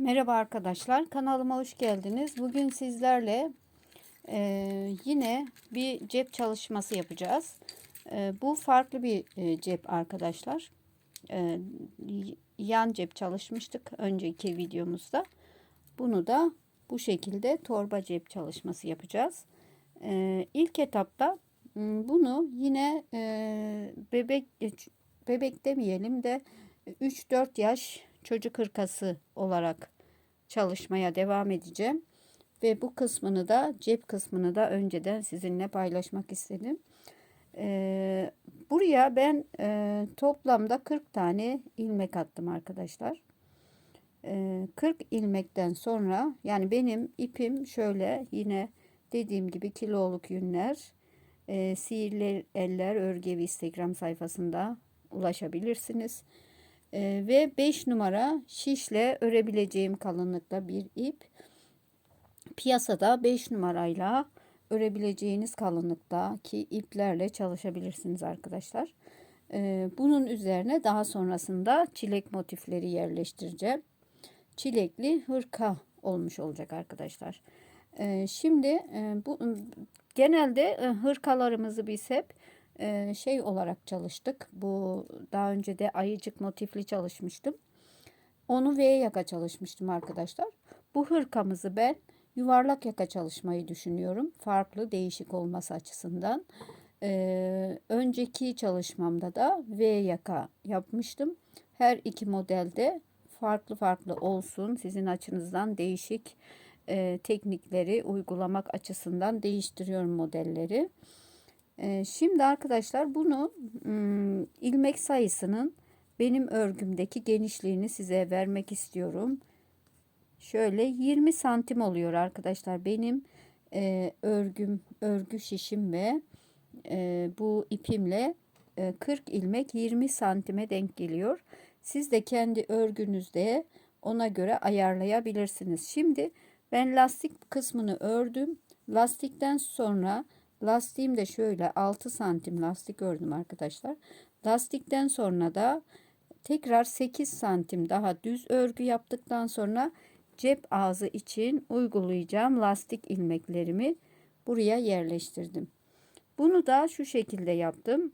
Merhaba arkadaşlar kanalıma hoş geldiniz. Bugün sizlerle e, yine bir cep çalışması yapacağız. E, bu farklı bir e, cep arkadaşlar. E, yan cep çalışmıştık önceki videomuzda. Bunu da bu şekilde torba cep çalışması yapacağız. E, ilk etapta bunu yine e, bebek bebek demeyelim de 3-4 yaş çocuk hırkası olarak çalışmaya devam edeceğim. Ve bu kısmını da cep kısmını da önceden sizinle paylaşmak istedim. Ee, buraya ben e, toplamda 40 tane ilmek attım arkadaşlar. Ee, 40 ilmekten sonra yani benim ipim şöyle yine dediğim gibi kiloluk yünler e, sihirli eller örgevi instagram sayfasında ulaşabilirsiniz. Ee, ve 5 numara şişle örebileceğim kalınlıkta bir ip. Piyasada 5 numarayla örebileceğiniz kalınlıktaki iplerle çalışabilirsiniz arkadaşlar. Ee, bunun üzerine daha sonrasında çilek motifleri yerleştireceğim. Çilekli hırka olmuş olacak arkadaşlar. Ee, şimdi e, bu genelde e, hırkalarımızı biz hep e, şey olarak çalıştık. Bu daha önce de ayıcık motifli çalışmıştım. Onu V yaka çalışmıştım arkadaşlar. Bu hırkamızı ben yuvarlak yaka çalışmayı düşünüyorum. Farklı değişik olması açısından. Ee, önceki çalışmamda da V yaka yapmıştım. Her iki modelde farklı farklı olsun. Sizin açınızdan değişik e, teknikleri uygulamak açısından değiştiriyorum modelleri. Ee, şimdi arkadaşlar bunu ilmek sayısının benim örgümdeki genişliğini size vermek istiyorum. Şöyle 20 santim oluyor arkadaşlar benim e, örgüm örgü şişim ve e, bu ipimle e, 40 ilmek 20 santime denk geliyor. Siz de kendi örgünüzde ona göre ayarlayabilirsiniz. Şimdi ben lastik kısmını ördüm. Lastikten sonra Lastiğim de şöyle 6 santim lastik ördüm arkadaşlar. Lastikten sonra da tekrar 8 santim daha düz örgü yaptıktan sonra cep ağzı için uygulayacağım lastik ilmeklerimi buraya yerleştirdim. Bunu da şu şekilde yaptım.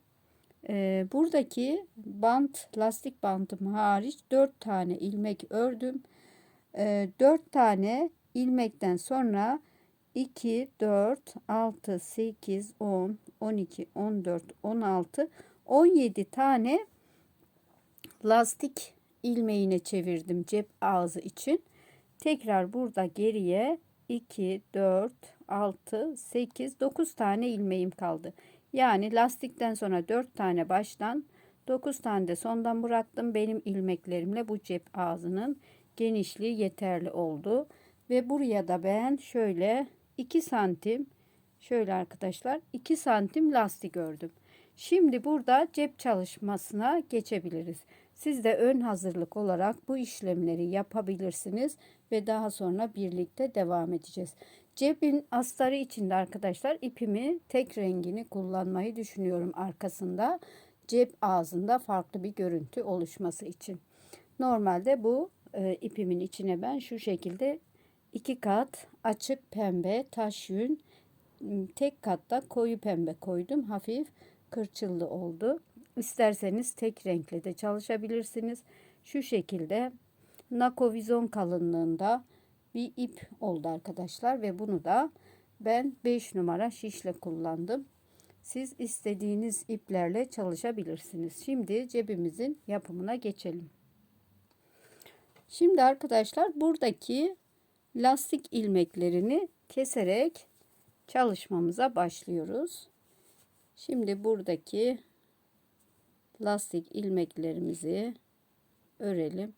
Ee, buradaki bant lastik bantım hariç 4 tane ilmek ördüm. Ee, 4 tane ilmekten sonra 2, 4, 6, 8, 10, 12, 14, 16, 17 tane lastik ilmeğine çevirdim cep ağzı için. Tekrar burada geriye 2, 4, 6, 8, 9 tane ilmeğim kaldı. Yani lastikten sonra 4 tane baştan 9 tane de sondan bıraktım. Benim ilmeklerimle bu cep ağzının genişliği yeterli oldu. Ve buraya da ben şöyle 2 santim şöyle arkadaşlar 2 santim lastik ördüm. Şimdi burada cep çalışmasına geçebiliriz. Siz de ön hazırlık olarak bu işlemleri yapabilirsiniz ve daha sonra birlikte devam edeceğiz. Cebin astarı içinde arkadaşlar ipimi tek rengini kullanmayı düşünüyorum arkasında. Cep ağzında farklı bir görüntü oluşması için. Normalde bu e, ipimin içine ben şu şekilde 2 kat açık pembe taş yün tek katta koyu pembe koydum. Hafif kırçıllı oldu. İsterseniz tek renkle de çalışabilirsiniz. Şu şekilde nakovizon kalınlığında bir ip oldu arkadaşlar ve bunu da ben 5 numara şişle kullandım. Siz istediğiniz iplerle çalışabilirsiniz. Şimdi cebimizin yapımına geçelim. Şimdi arkadaşlar buradaki lastik ilmeklerini keserek çalışmamıza başlıyoruz. Şimdi buradaki lastik ilmeklerimizi örelim.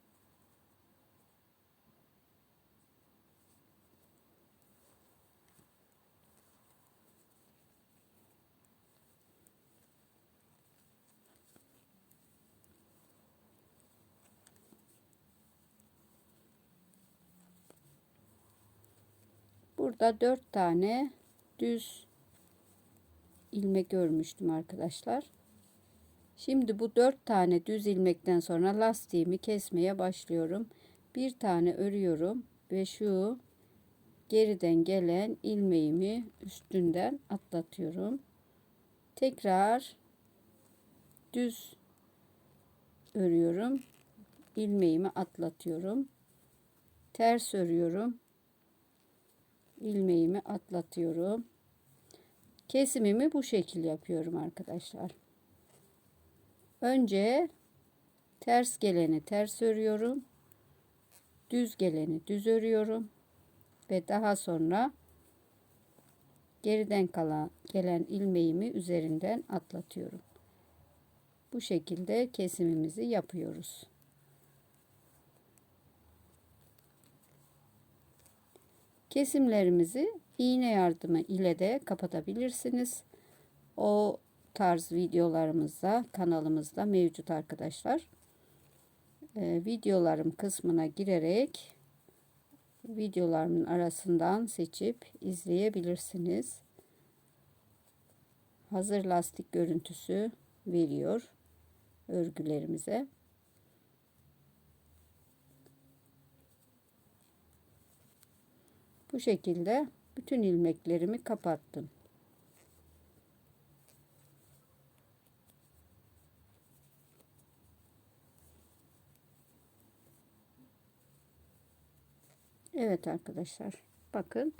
Burada dört tane düz ilmek örmüştüm arkadaşlar. Şimdi bu dört tane düz ilmekten sonra lastiğimi kesmeye başlıyorum. bir tane örüyorum ve şu geriden gelen ilmeğimi üstünden atlatıyorum. Tekrar düz örüyorum. ilmeğimi atlatıyorum. Ters örüyorum. İlmeğimi atlatıyorum. Kesimimi bu şekil yapıyorum arkadaşlar. Önce ters geleni ters örüyorum. Düz geleni düz örüyorum ve daha sonra geriden kalan gelen ilmeğimi üzerinden atlatıyorum. Bu şekilde kesimimizi yapıyoruz. Kesimlerimizi iğne yardımı ile de kapatabilirsiniz. O tarz videolarımızda kanalımızda mevcut arkadaşlar. Ee, videolarım kısmına girerek videolarımın arasından seçip izleyebilirsiniz. Hazır lastik görüntüsü veriyor örgülerimize. Bu şekilde bütün ilmeklerimi kapattım. Evet arkadaşlar bakın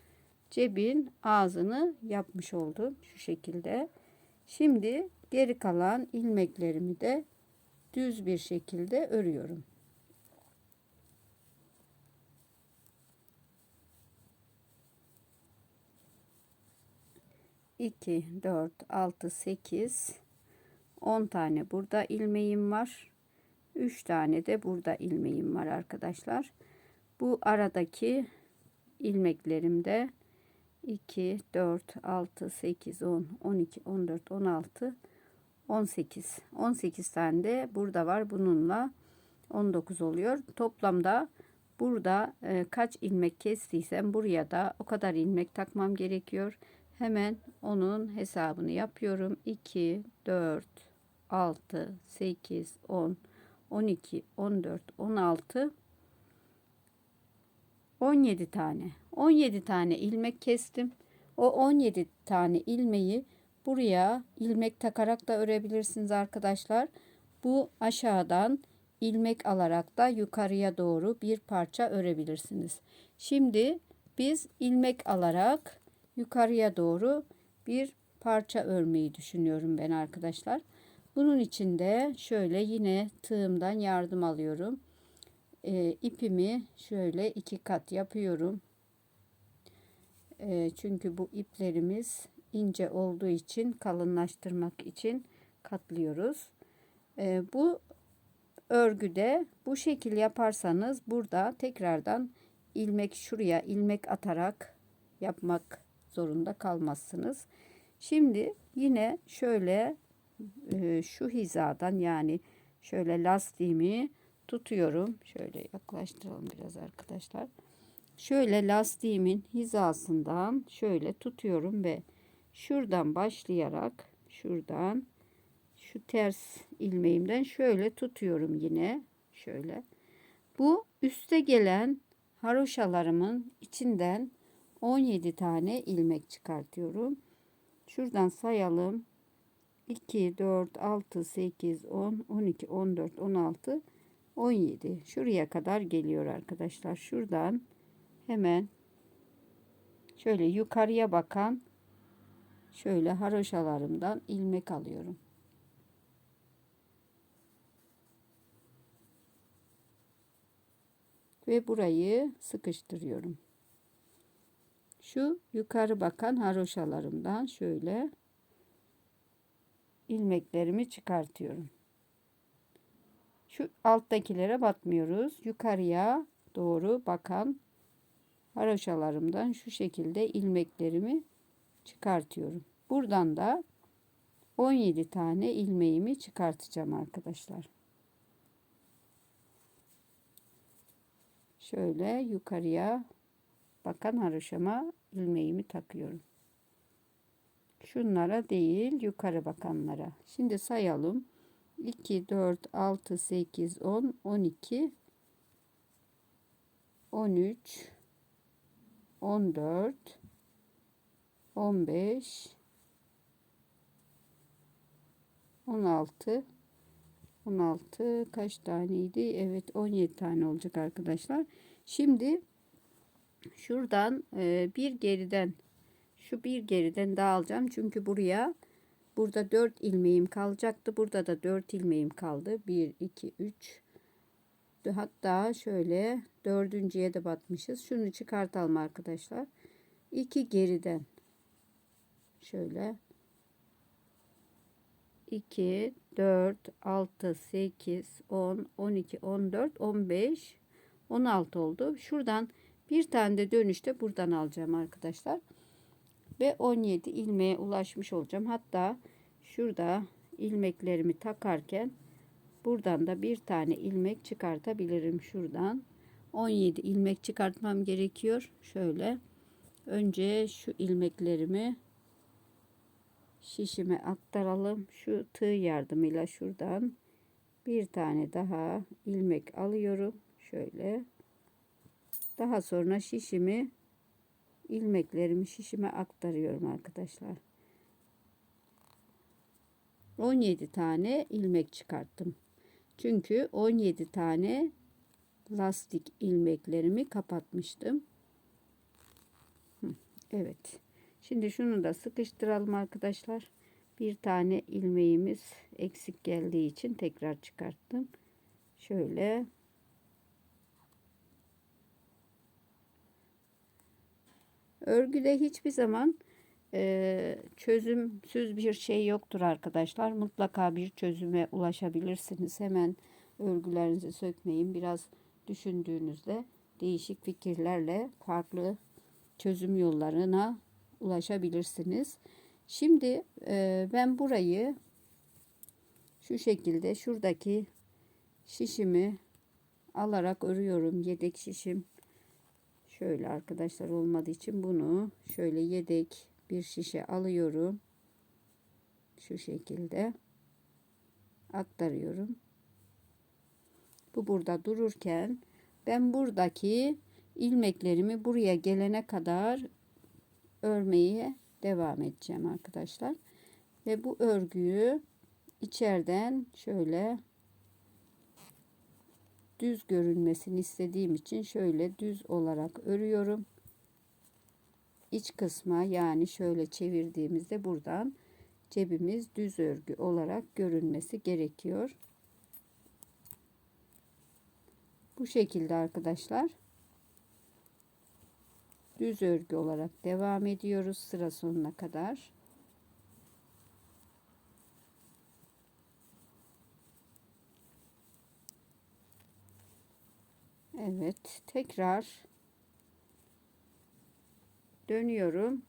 cebin ağzını yapmış oldum şu şekilde. Şimdi geri kalan ilmeklerimi de düz bir şekilde örüyorum. İki, dört, altı, sekiz, on tane burada ilmeğim var. Üç tane de burada ilmeğim var arkadaşlar. Bu aradaki ilmeklerimde 2, 4, 6, 8, 10, 12, 14, 16, 18. 18 tane de burada var. Bununla 19 oluyor. Toplamda burada e, kaç ilmek kestiysem buraya da o kadar ilmek takmam gerekiyor. Hemen onun hesabını yapıyorum. 2, 4, 6, 8, 10, 12, 14, 16, 17 tane. 17 tane ilmek kestim. O 17 tane ilmeği buraya ilmek takarak da örebilirsiniz arkadaşlar. Bu aşağıdan ilmek alarak da yukarıya doğru bir parça örebilirsiniz. Şimdi biz ilmek alarak yukarıya doğru bir parça örmeyi düşünüyorum ben arkadaşlar. Bunun için de şöyle yine tığımdan yardım alıyorum e, ipimi şöyle iki kat yapıyorum. E, çünkü bu iplerimiz ince olduğu için kalınlaştırmak için katlıyoruz. E, bu örgüde bu şekil yaparsanız burada tekrardan ilmek şuraya ilmek atarak yapmak zorunda kalmazsınız. Şimdi yine şöyle e, şu hizadan yani şöyle lastiğimi tutuyorum. Şöyle yaklaştıralım biraz arkadaşlar. Şöyle lastiğimin hizasından şöyle tutuyorum ve şuradan başlayarak şuradan şu ters ilmeğimden şöyle tutuyorum yine şöyle. Bu üste gelen haroşalarımın içinden 17 tane ilmek çıkartıyorum. Şuradan sayalım. 2, 4, 6, 8, 10, 12, 14, 16, 17 şuraya kadar geliyor arkadaşlar şuradan hemen şöyle yukarıya bakan şöyle haroşalarımdan ilmek alıyorum ve burayı sıkıştırıyorum şu yukarı bakan haroşalarımdan şöyle ilmeklerimi çıkartıyorum şu alttakilere batmıyoruz. Yukarıya doğru bakan haroşalarımdan şu şekilde ilmeklerimi çıkartıyorum. Buradan da 17 tane ilmeğimi çıkartacağım arkadaşlar. Şöyle yukarıya bakan haroşama ilmeğimi takıyorum. Şunlara değil yukarı bakanlara. Şimdi sayalım. 2, 4, 6, 8, 10, 12, 13 14 15 16 16 kaç taneydi? Evet 17 tane olacak arkadaşlar. Şimdi şuradan e, bir geriden şu bir geriden dağılacağım. Çünkü buraya burada 4 ilmeğim kalacaktı. Burada da 4 ilmeğim kaldı. 1 2 3 hatta şöyle dördüncüye de batmışız. Şunu çıkartalım arkadaşlar. 2 geriden şöyle 2 4 6 8 10 12 14 15 16 oldu. Şuradan bir tane de dönüşte buradan alacağım arkadaşlar. Ve 17 ilmeğe ulaşmış olacağım. Hatta şurada ilmeklerimi takarken buradan da bir tane ilmek çıkartabilirim şuradan. 17 ilmek çıkartmam gerekiyor. Şöyle önce şu ilmeklerimi şişime aktaralım. Şu tığ yardımıyla şuradan bir tane daha ilmek alıyorum. Şöyle. Daha sonra şişimi ilmeklerimi şişime aktarıyorum arkadaşlar. 17 tane ilmek çıkarttım. Çünkü 17 tane lastik ilmeklerimi kapatmıştım. Evet. Şimdi şunu da sıkıştıralım arkadaşlar. Bir tane ilmeğimiz eksik geldiği için tekrar çıkarttım. Şöyle Örgüde hiçbir zaman e, çözümsüz bir şey yoktur arkadaşlar. Mutlaka bir çözüme ulaşabilirsiniz. Hemen örgülerinizi sökmeyin. Biraz düşündüğünüzde değişik fikirlerle farklı çözüm yollarına ulaşabilirsiniz. Şimdi e, ben burayı şu şekilde şuradaki şişimi alarak örüyorum. Yedek şişim şöyle arkadaşlar olmadığı için bunu şöyle yedek bir şişe alıyorum. Şu şekilde aktarıyorum. Bu burada dururken ben buradaki ilmeklerimi buraya gelene kadar örmeye devam edeceğim arkadaşlar. Ve bu örgüyü içeriden şöyle düz görünmesini istediğim için şöyle düz olarak örüyorum. İç kısma yani şöyle çevirdiğimizde buradan cebimiz düz örgü olarak görünmesi gerekiyor. Bu şekilde arkadaşlar düz örgü olarak devam ediyoruz sıra sonuna kadar. Evet, tekrar dönüyorum.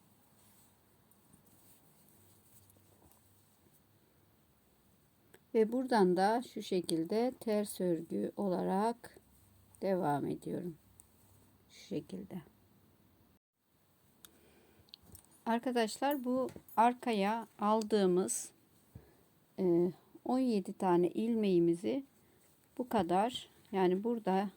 Ve buradan da şu şekilde ters örgü olarak devam ediyorum. Şu şekilde. Arkadaşlar bu arkaya aldığımız 17 e, tane ilmeğimizi bu kadar yani burada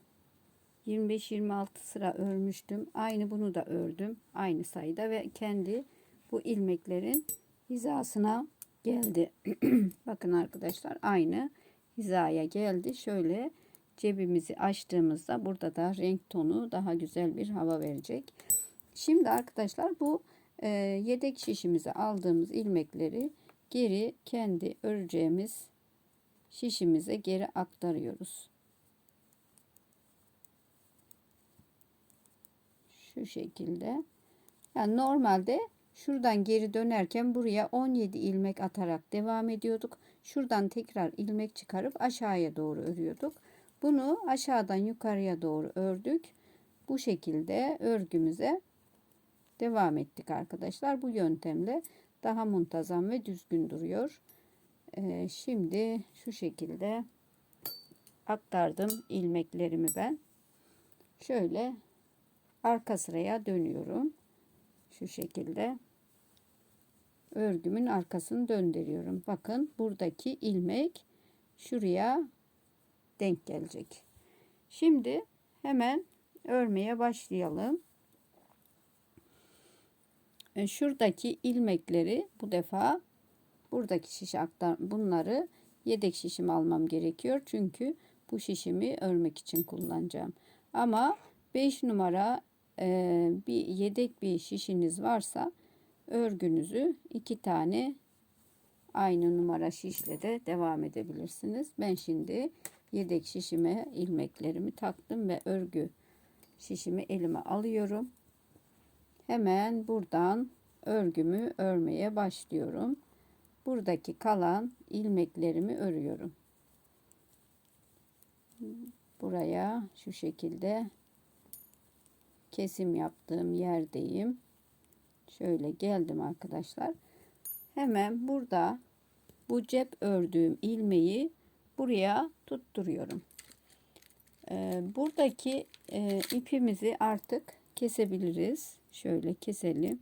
25-26 sıra örmüştüm. Aynı bunu da ördüm. Aynı sayıda ve kendi bu ilmeklerin hizasına geldi. Bakın arkadaşlar aynı hizaya geldi. Şöyle cebimizi açtığımızda burada da renk tonu daha güzel bir hava verecek. Şimdi arkadaşlar bu e, yedek şişimize aldığımız ilmekleri geri kendi öreceğimiz şişimize geri aktarıyoruz. Şu şekilde. Yani normalde şuradan geri dönerken buraya 17 ilmek atarak devam ediyorduk. Şuradan tekrar ilmek çıkarıp aşağıya doğru örüyorduk. Bunu aşağıdan yukarıya doğru ördük. Bu şekilde örgümüze devam ettik arkadaşlar. Bu yöntemle daha muntazam ve düzgün duruyor. Ee, şimdi şu şekilde aktardım ilmeklerimi ben. Şöyle arka sıraya dönüyorum. Şu şekilde örgümün arkasını döndürüyorum. Bakın buradaki ilmek şuraya denk gelecek. Şimdi hemen örmeye başlayalım. E, şuradaki ilmekleri bu defa buradaki şiş aktar bunları yedek şişim almam gerekiyor. Çünkü bu şişimi örmek için kullanacağım. Ama 5 numara e, bir yedek bir şişiniz varsa örgünüzü iki tane aynı numara şişle de devam edebilirsiniz. Ben şimdi yedek şişime ilmeklerimi taktım ve örgü şişimi elime alıyorum. Hemen buradan örgümü örmeye başlıyorum. Buradaki kalan ilmeklerimi örüyorum. Buraya şu şekilde kesim yaptığım yerdeyim. Şöyle geldim arkadaşlar. Hemen burada bu cep ördüğüm ilmeği buraya tutturuyorum. Ee, buradaki e, ipimizi artık kesebiliriz. Şöyle keselim.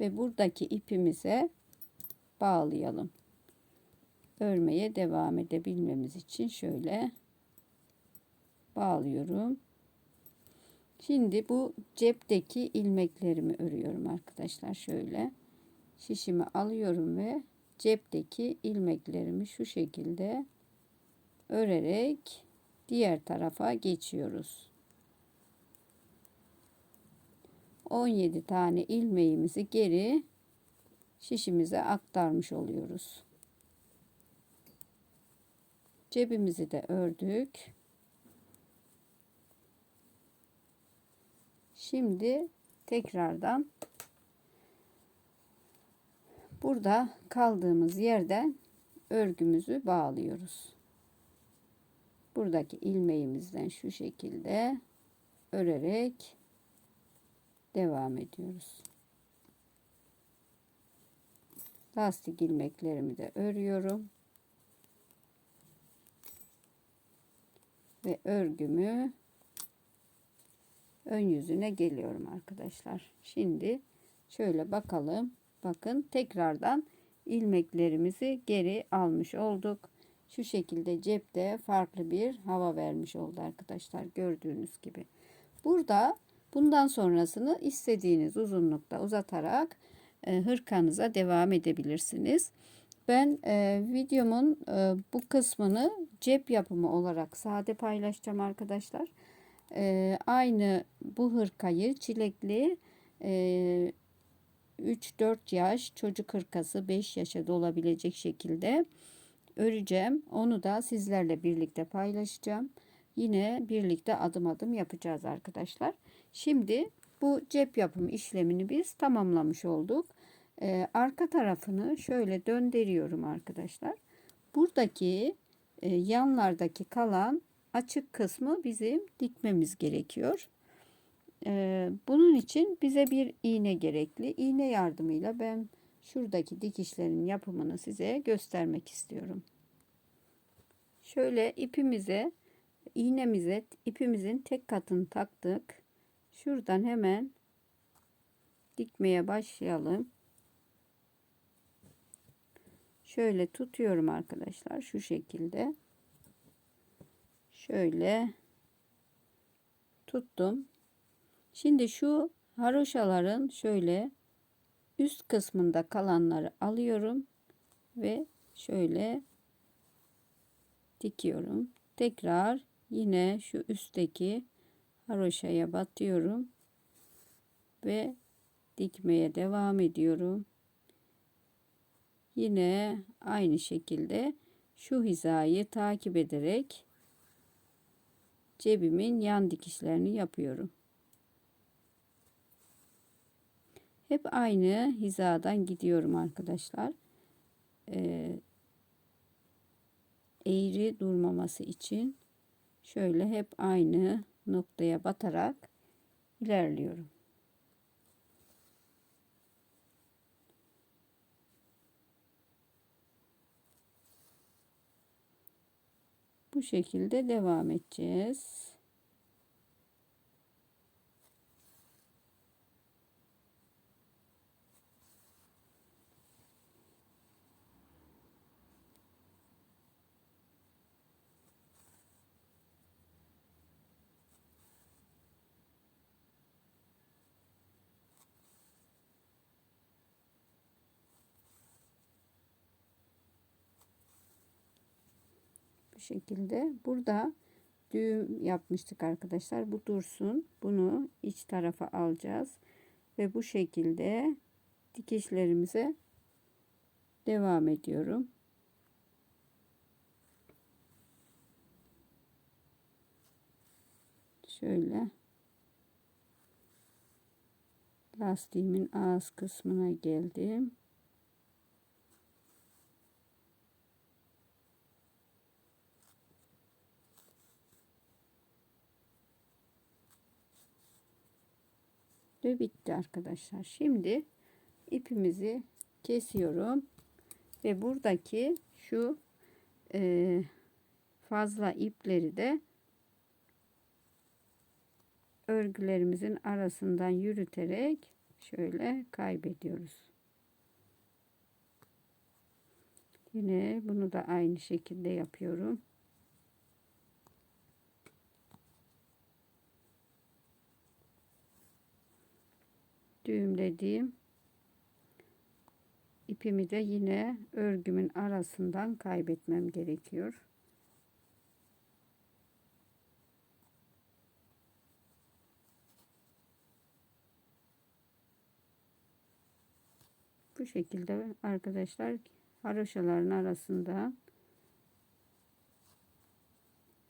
Ve buradaki ipimize bağlayalım. Örmeye devam edebilmemiz için şöyle bağlıyorum. Şimdi bu cepteki ilmeklerimi örüyorum arkadaşlar. Şöyle şişimi alıyorum ve cepteki ilmeklerimi şu şekilde örerek diğer tarafa geçiyoruz. 17 tane ilmeğimizi geri şişimize aktarmış oluyoruz. Cebimizi de ördük. Şimdi tekrardan burada kaldığımız yerden örgümüzü bağlıyoruz. Buradaki ilmeğimizden şu şekilde örerek devam ediyoruz. Lastik ilmeklerimi de örüyorum. Ve örgümü ön yüzüne geliyorum arkadaşlar. Şimdi şöyle bakalım. Bakın tekrardan ilmeklerimizi geri almış olduk. Şu şekilde cepte farklı bir hava vermiş oldu arkadaşlar. Gördüğünüz gibi. Burada bundan sonrasını istediğiniz uzunlukta uzatarak e, hırkanıza devam edebilirsiniz. Ben e, videomun e, bu kısmını cep yapımı olarak sade paylaşacağım arkadaşlar. E, aynı bu hırkayı çilekli e, 3-4 yaş çocuk hırkası 5 yaşa dolabilecek şekilde öreceğim. Onu da sizlerle birlikte paylaşacağım. Yine birlikte adım adım yapacağız arkadaşlar. Şimdi bu cep yapım işlemini biz tamamlamış olduk. Ee, arka tarafını şöyle döndürüyorum arkadaşlar. Buradaki e, yanlardaki kalan açık kısmı bizim dikmemiz gerekiyor. Ee, bunun için bize bir iğne gerekli. İğne yardımıyla ben şuradaki dikişlerin yapımını size göstermek istiyorum. Şöyle ipimize, iğnemize ipimizin tek katını taktık. Şuradan hemen dikmeye başlayalım. Şöyle tutuyorum arkadaşlar şu şekilde. Şöyle tuttum. Şimdi şu haroşaların şöyle üst kısmında kalanları alıyorum ve şöyle dikiyorum. Tekrar yine şu üstteki haroşaya batıyorum ve dikmeye devam ediyorum. Yine aynı şekilde şu hizayı takip ederek cebimin yan dikişlerini yapıyorum. Hep aynı hizadan gidiyorum arkadaşlar. Ee, eğri durmaması için şöyle hep aynı noktaya batarak ilerliyorum. Şekilde devam edeceğiz. Bu şekilde. Burada düğüm yapmıştık arkadaşlar. Bu dursun. Bunu iç tarafa alacağız. Ve bu şekilde dikişlerimize devam ediyorum. Şöyle lastiğimin ağız kısmına geldim. Ve bitti arkadaşlar. Şimdi ipimizi kesiyorum ve buradaki şu e, fazla ipleri de örgülerimizin arasından yürüterek şöyle kaybediyoruz. Yine bunu da aynı şekilde yapıyorum. Düğümlediğim ipimi de yine örgümün arasından kaybetmem gerekiyor. Bu şekilde arkadaşlar haroşaların arasında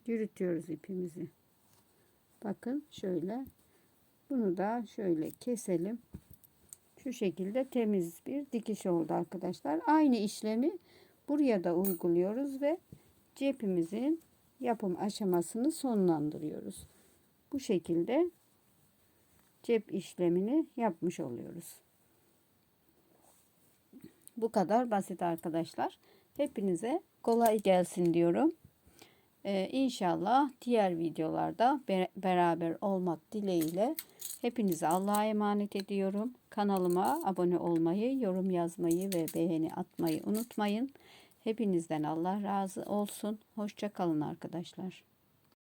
yürütüyoruz ipimizi. Bakın şöyle. Bunu da şöyle keselim. Şu şekilde temiz bir dikiş oldu arkadaşlar. Aynı işlemi buraya da uyguluyoruz ve cepimizin yapım aşamasını sonlandırıyoruz. Bu şekilde cep işlemini yapmış oluyoruz. Bu kadar basit arkadaşlar. Hepinize kolay gelsin diyorum. Ee, inşallah diğer videolarda be beraber olmak dileğiyle hepinize Allah'a emanet ediyorum. Kanalıma abone olmayı, yorum yazmayı ve beğeni atmayı unutmayın. Hepinizden Allah razı olsun. Hoşça kalın arkadaşlar.